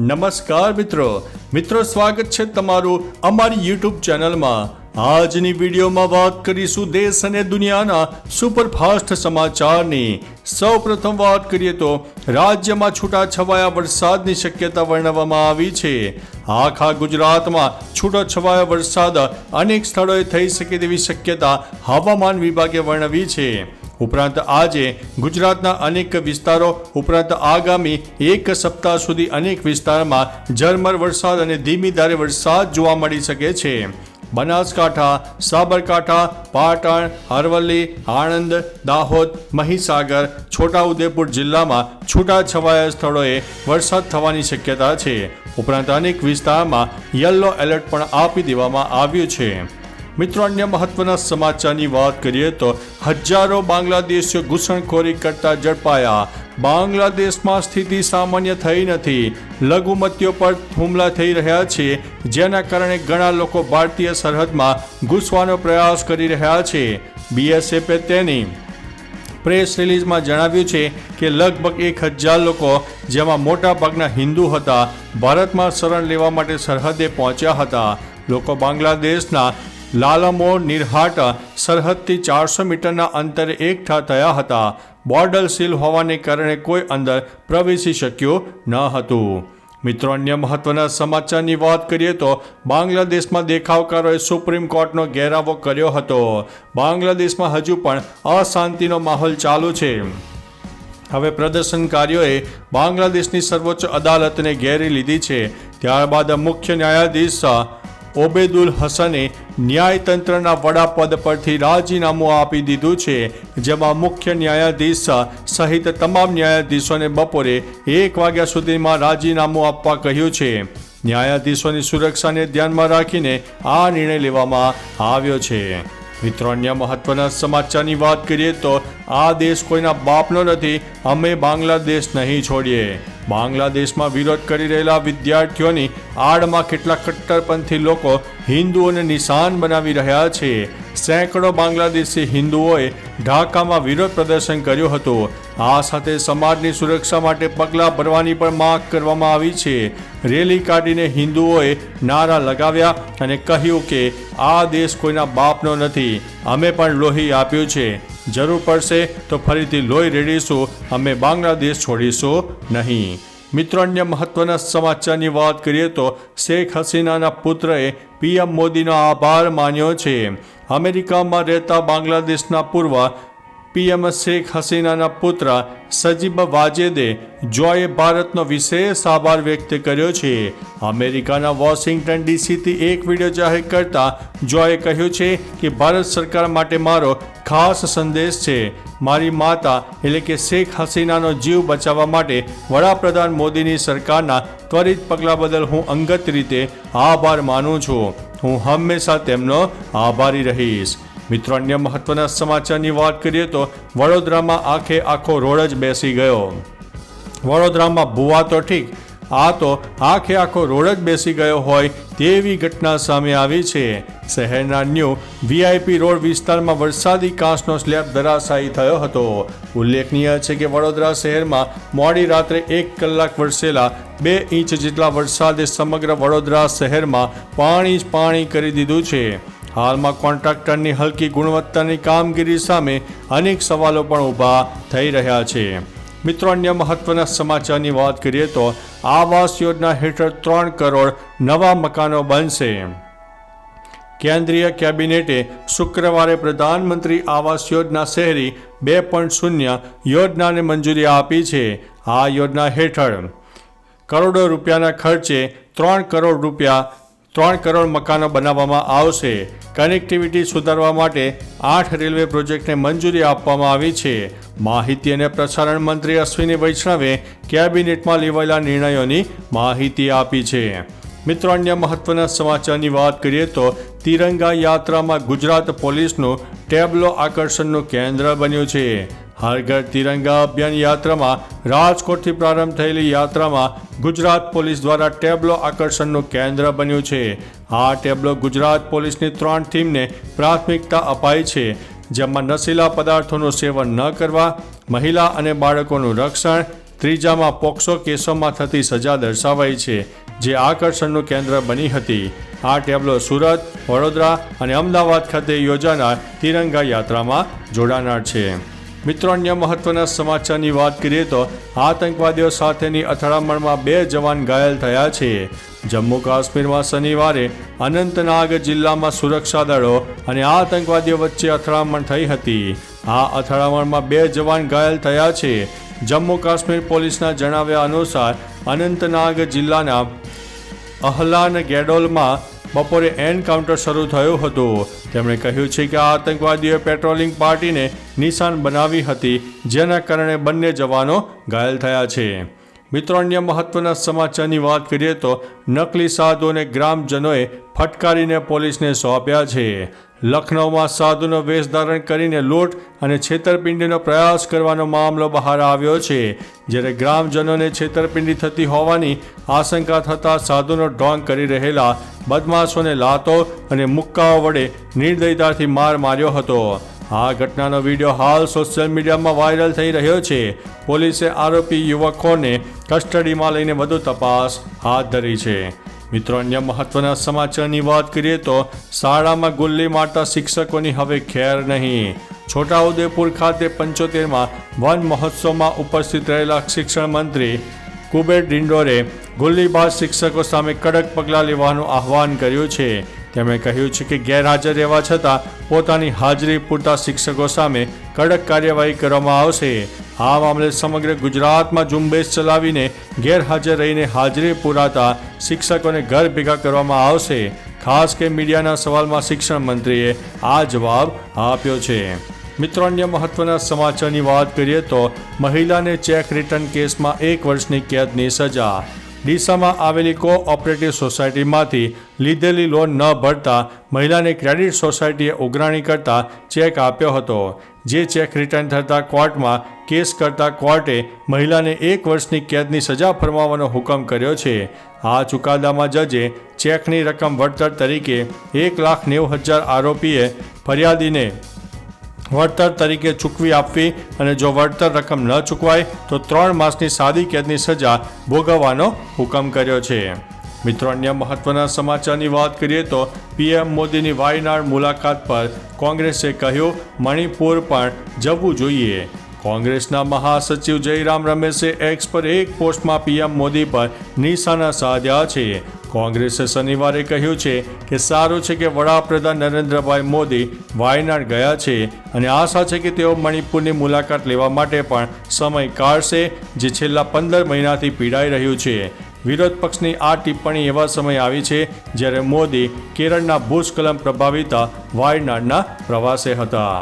નમસ્કાર મિત્રો. મિત્રો, સ્વાગત છે તમારું અમારી યુટ્યુબ ચેનલમાં. આજની વિડીયોમાં વાત કરીશું દેશ અને દુનિયાના સુપરફાસ્ટ સમાચારની. સૌ પ્રથમ વાત કરીએ તો, રાજ્યમાં છૂટાછવાયા વરસાદની શક્યતા વર્ણવવામાં આવી છે. આખા ગુજરાતમાં છૂટોછવાયો વરસાદ અનેક સ્થળોએ થઈ શકે તેવી શક્યતા હવામાન વિભાગે વર્ણવી છે. ઉપરાંત આજે ગુજરાતના અનેક વિસ્તારો ઉપરાંત આગામી એક સપ્તાહ સુધી અનેક વિસ્તારમાં ઝરમર વરસાદ અને ધીમી ધારે વરસાદ જોવા મળી શકે છે. બનાસકાંઠા, સાબરકાંઠા, પાટણ, અરવલ્લી, આણંદ, દાહોદ, મહીસાગર, છોટાઉદેપુર જિલ્લામાં છૂટાછવાયા સ્થળોએ વરસાદ થવાની શક્યતા છે. ઉપરાંત અનેક વિસ્તારમાં યલો એલર્ટ પણ આપી દેવામાં આવ્યું છે. મિત્રો, અન્ય મહત્વના સમાચારની વાત કરીએ તો હજારો બાંગ્લાદેશીઓ ઘૂસણખોરી કરતા ઝડપાયા. બાંગ્લાદેશમાં સ્થિતિ સામાન્ય થઈ નથી. લઘુમતીઓ પર હુમલા થઈ રહ્યા છે, જેના કારણે ઘણા લોકો ભારતીય સરહદમાં ઘૂસવાનો પ્રયાસ કરી રહ્યા છે. બીએસએફે તેની પ્રેસ રિલીઝમાં જણાવ્યું છે કે લગભગ એક હજાર લોકો, જેમાં મોટાભાગના હિન્દુ હતા, ભારતમાં શરણ લેવા માટે સરહદે પહોંચ્યા હતા. લોકો બાંગ્લાદેશના લાલમો, નિરહાટ, સરહદથી ચારસો મીટરના અંતરે એકઠા થયા હતા. બોર્ડર સીલ હોવાને કારણે કોઈ અંદર પ્રવેશી શક્યું ન હતું. મિત્રો, અન્ય મહત્વના સમાચારની વાત કરીએ તો બાંગ્લાદેશમાં દેખાવકારોએ સુપ્રીમ કોર્ટનો ઘેરાવો કર્યો હતો. બાંગ્લાદેશમાં હજુ પણ અશાંતિનો માહોલ ચાલુ છે. હવે પ્રદર્શનકારીઓએ બાંગ્લાદેશની સર્વોચ્ચ અદાલતને ઘેરી લીધી છે. ત્યારબાદ મુખ્ય ન્યાયાધીશ ઓબેદુલ હસને ન્યાયતંત્રના વડાપદ પરથી રાજીનામું આપી દીધું છે, જેમાં મુખ્ય ન્યાયાધીશ સહિત તમામ ન્યાયાધીશોને બપોરે એક વાગ્યા સુધીમાં રાજીનામું આપવા કહ્યું છે. ન્યાયાધીશોની સુરક્ષાને ધ્યાનમાં રાખીને આ નિર્ણય લેવામાં આવ્યો છે. મિત્રો, અન્ય મહત્વના સમાચારની વાત કરીએ તો આ દેશ કોઈના બાપનો નથી, અમે બાંગ્લાદેશ નહીં છોડીએ. બાંગ્લાદેશમાં વિરોધ કરી રહેલા વિદ્યાર્થીઓની આડમાં કેટલાક કટ્ટરપંથી લોકો હિન્દુઓને નિશાન બનાવી રહ્યા છે. સેંકડો બાંગ્લાદેશી હિન્દુઓએ ઢાકામાં વિરોધ પ્રદર્શન કર્યું હતું. આ સાથે સમાજની સુરક્ષા માટે પગલાં ભરવાની પણ માંગ કરવામાં આવી છે. રેલી કાઢીને હિન્દુઓએ નારા લગાવ્યા અને કહ્યું કે આ દેશ કોઈના બાપનો નથી. અમે પણ લોહી આપ્યું છે. જરૂર પડશે તો ફરીથી લોહી રેડીશું. અમે બાંગ્લાદેશ છોડીશું નહીં. મિત્રો, અન્ય મહત્વના સમાચારની વાત કરીએ તો શેખ હસીનાના પુત્રએ પીએમ મોદીનો આભાર માન્યો છે. અમેરિકામાં રહેતા બાંગ્લાદેશના પૂર્વ પીએમ શેખ હસીનાના પુત્ર સજીબ વાજેદે જોએ ભારતનો વિશેષ આભાર વ્યક્ત કર્યો છે. અમેરિકાના વોશિંગ્ટન ડીસીથી એક વીડિયો જાહેર કરતા જોએ કહ્યું છે કે, ભારત સરકાર માટે મારો ખાસ સંદેશ છે. મારી માતા એટલે કે શેખ હસીનાનો જીવ બચાવવા માટે વડાપ્રધાન મોદીની સરકારના ત્વરિત પગલાં બદલ હું અંગત રીતે આભાર માનું છું. હું હંમેશા તેમનો આભારી રહીશ. મિત્રો, અન્ય મહત્વના સમાચારની વાત કરીએ તો વડોદરામાં આખે આખો રોડ જ બેસી ગયો. વડોદરામાં ભૂવા તો ઠીક, આ તો આખે આખો રોડ જ બેસી ગયો હોય તેવી ઘટના સામે આવી છે. શહેરના ન્યૂ વીઆઈપી રોડ વિસ્તારમાં વરસાદી કાંસનો સ્લેબ ધરાશાયી થયો હતો. ઉલ્લેખનીય છે કે વડોદરા શહેરમાં મોડી રાત્રે એક કલાક વરસેલા બે ઇંચ જેટલા વરસાદે સમગ્ર વડોદરા શહેરમાં પાણી જ પાણી કરી દીધું છે. હાલમાં કોન્ટ્રાક્ટરની હલકી ગુણવત્તાની કામગીરી સામે અનેક સવાલો પણ ઊભા થઈ રહ્યા છે. મિત્રો, અન્ય મહત્વના સમાચારની વાત કરીએ તો આવાસ યોજના હેઠળ ત્રણ કરોડ નવા મકાનો બનશે. કેન્દ્રીય કેબિનેટે શુક્રવારે પ્રધાનમંત્રી આવાસ યોજના શહેરી બે પોઈન્ટ શૂન્ય યોજનાને મંજૂરી આપી છે. આ યોજના હેઠળ કરોડો રૂપિયાના ખર્ચે ત્રણ કરોડ રૂપિયા ત્રણ કરોડ મકાનો બનાવવામાં આવશે. કનેક્ટિવિટી સુધારવા માટે આઠ રેલવે પ્રોજેક્ટને મંજૂરી આપવામાં આવી છે. માહિતી અને પ્રસારણ મંત્રી અશ્વિની વૈષ્ણવે કેબિનેટમાં લેવાયેલા નિર્ણયોની માહિતી આપી છે. મિત્રો, અન્ય મહત્વના સમાચારની વાત કરીએ તો તિરંગા યાત્રામાં ગુજરાત પોલીસનું ટેબ્લો આકર્ષણનું કેન્દ્ર બન્યું છે. હર ઘર તિરંગા અભિયાન યાત્રામાં રાજકોટથી પ્રારંભ થયેલી યાત્રામાં ગુજરાત પોલીસ દ્વારા ટેબ્લો આકર્ષણનું કેન્દ્ર બન્યું છે. આ ટેબ્લો ગુજરાત પોલીસની ત્રણ થીમને પ્રાથમિકતા અપાઈ છે. જેમાં નશીલા પદાર્થોનું સેવન ન કરવા, મહિલા અને બાળકોનું રક્ષણ, ત્રીજામાં પોક્સો કેસોમાં થતી સજા દર્શાવાઈ છે, જે આકર્ષણનું કેન્દ્ર બની હતી. આ ટેબ્લો સુરત, વડોદરા અને અમદાવાદ ખાતે યોજાનાર તિરંગા યાત્રામાં જોડાનાર છે. મિત્રો, અન્ય મહત્વના સમાચારની વાત કરીએ તો આતંકવાદીઓ સાથેની અથડામણમાં બે જવાન ઘાયલ થયા છે. જમ્મુ કાશ્મીરમાં શનિવારે અનંતનાગ જિલ્લામાં સુરક્ષા દળો અને આતંકવાદીઓ વચ્ચે અથડામણ થઈ હતી. આ અથડામણમાં બે જવાન ઘાયલ થયા છે. જમ્મુ કાશ્મીર પોલીસના જણાવ્યા અનુસાર અનંતનાગ જિલ્લાના અહલાન ગેડોલમાં બપોરે એન્કાઉન્ટર શરૂ થયું હતું. તેમણે કહ્યું છે કે આ આતંકવાદીઓએ પેટ્રોલિંગ પાર્ટીને નિશાન બનાવી હતી, જેના કારણે બંને જવાનો ઘાયલ થયા છે. મિત્રો, અન્ય મહત્વના સમાચારની વાત કરીએ તો નકલી સાધુઓને ગ્રામજનોએ ફટકારીને પોલીસને સોંપ્યા છે. લખનૌમાં સાધુનો વેશ ધારણ કરીને લૂંટ અને છેતરપિંડીનો પ્રયાસ કરવાનો મામલો બહાર આવ્યો છે. જ્યારે ગ્રામજનોને છેતરપિંડી થતી હોવાની આશંકા થતાં સાધુનો ઢોંગ કરી રહેલા બદમાશોને લાતો અને મુક્કાઓ વડે નિર્દયતાથી માર માર્યો હતો. આ ઘટનાનો વીડિયો હાલ સોશિયલ મીડિયામાં વાયરલ થઈ રહ્યો છે. પોલીસે આરોપી યુવકોને કસ્ટડીમાં લઈને વધુ તપાસ હાથ ધરી છે. મિત્રો, અન્ય મહત્વના સમાચારની વાત કરીએ તો શાળામાં ગુલ્લી મારતા શિક્ષકોની હવે ખેર નહીં. છોટાઉદેપુર ખાતે પંચોતેરમાં વન મહોત્સવમાં ઉપસ્થિત રહેલા શિક્ષણ મંત્રી કુબેર ડિંડોરે ગુલ્લીબાજ શિક્ષકો સામે કડક પગલાં લેવાનું આહવાન કર્યું છે. તેમણે કહ્યું છે કે ગેરહાજર રહેવા છતાં પોતાની હાજરી પૂરતા શિક્ષકો સામે કડક કાર્યવાહી કરવામાં આવશે. આ મામલે સમગ્ર ગુજરાતમાં ઝુંબેશ ચલાવીને ગેરહાજર રહીને હાજરી પૂરાતા શિક્ષકોને ઘર ભેગા કરવામાં આવશે. ખાસ કે મીડિયાના સવાલમાં શિક્ષણ મંત્રીએ આ જવાબ આપ્યો છે. મિત્રો, અન્ય મહત્વના સમાચારની વાત કરીએ તો મહિલાને ચેક રિટર્ન કેસમાં એક વર્ષની કેદની સજા. ડીસામાં આવેલી કોઓપરેટિવ સોસાયટીમાંથી લીધેલી લોન ન ભરતા મહિલાને ક્રેડિટ સોસાયટીએ ઉઘરાણી કરતા ચેક આપ્યો હતો. જે ચેક રિટર્ન થતાં કોર્ટમાં કેસ કરતા કોર્ટે મહિલાને એક વર્ષની કેદની સજા ફરમાવવાનો હુકમ કર્યો છે. આ ચુકાદામાં જજે ચેકની રકમ વળતર તરીકે એક લાખ નેવું હજાર આરોપીએ ફરિયાદીને વળતર તરીકે ચૂકવી આપવી અને જો વળતર રકમ ન ચૂકવાય, તો ત્રણ માસની સાદી કેદની સજા ભોગવવાનો હુકમ કર્યો છે. મિત્રો, અન્ય મહત્વના સમાચારની વાત કરીએ તો પીએમ મોદીની વાયનાડ મુલાકાત પર કોંગ્રેસે કહ્યું, મણિપુર પણ જવું જોઈએ. કોંગ્રેસના મહાસચિવ જયરામ રમેશે એક્સ પર એક પોસ્ટમાં પીએમ મોદી પર નિશાના સાધ્યા છે. કોંગ્રેસે શનિવારે કહ્યું છે કે સારું છે કે વડાપ્રધાન નરેન્દ્રભાઈ મોદી વાયનાડ ગયા છે અને આશા છે કે તેઓ મણિપુરની મુલાકાત લેવા માટે પણ સમય કાઢશે, જે છેલ્લા પંદર મહિનાથી પીડાઈ રહ્યું છે. વિરોધ પક્ષની આ ટિપ્પણી એવા સમય આવી છે જ્યારે મોદી કેરળના ભૂસ્ખલન પ્રભાવિતા વાયનાડના પ્રવાસે હતા.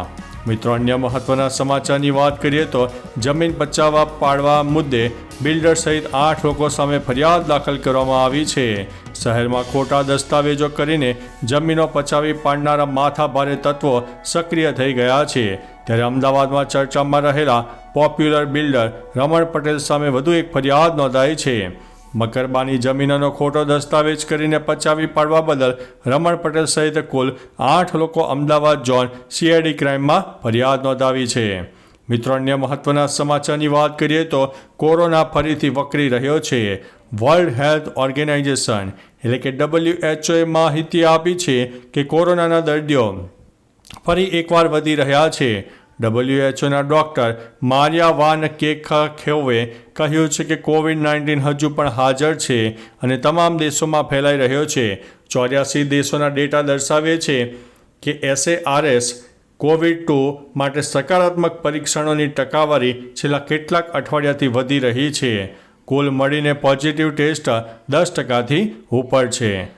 મિત્રો, અન્ય મહત્વના સમાચારની વાત કરીએ તો જમીન પચાવવા પાડવા મુદ્દે બિલ્ડર સહિત આઠ લોકો સામે ફરિયાદ દાખલ કરવામાં આવી છે. શહેરમાં ખોટા દસ્તાવેજો કરીને જમીનો પચાવી પાડનારા માથાભારે તત્વો સક્રિય થઈ ગયા છે. ત્યારે અમદાવાદમાં ચર્ચામાં રહેલા પોપ્યુલર બિલ્ડર રમણ પટેલ સામે વધુ એક ફરિયાદ નોંધાઈ છે. મકરબાની જમીનનો ખોટો દસ્તાવેજ કરીને પચાવી પાડવા બદલ રમણ પટેલ સહિત કુલ આઠ લોકો અમદાવાદ ઝોન સીઆઈડી ક્રાઇમમાં ફરિયાદ નોંધાવી છે. મિત્રો, અન્ય મહત્વના સમાચારની વાત કરીએ તો કોરોના ફરીથી વકરી રહ્યો છે. વર્લ્ડ હેલ્થ ઓર્ગેનાઇઝેશન, એટલે કે ડબલ્યુએચઓએ માહિતી આપી છે કે કોરોનાના દર્દીઓ ફરી એકવાર વધી રહ્યા છે. ડબલ્યુએચઓના ડૉક્ટર મારિયા વાન કેખા ખેવે કહ્યું છે કે કોવિડ નાઇન્ટીન હજુ પણ હાજર છે અને તમામ દેશોમાં ફેલાઈ રહ્યો છે. ચોર્યાસી દેશોના ડેટા દર્શાવે છે કે એસએઆરએસ કોવિડ ટુ માટે સકારાત્મક પરીક્ષણોની ટકાવારી છેલ્લા કેટલાક અઠવાડિયાથી વધી રહી છે. કુલ મળીને પોઝિટિવ ટેસ્ટ દસ ટકાથી ઉપર છે.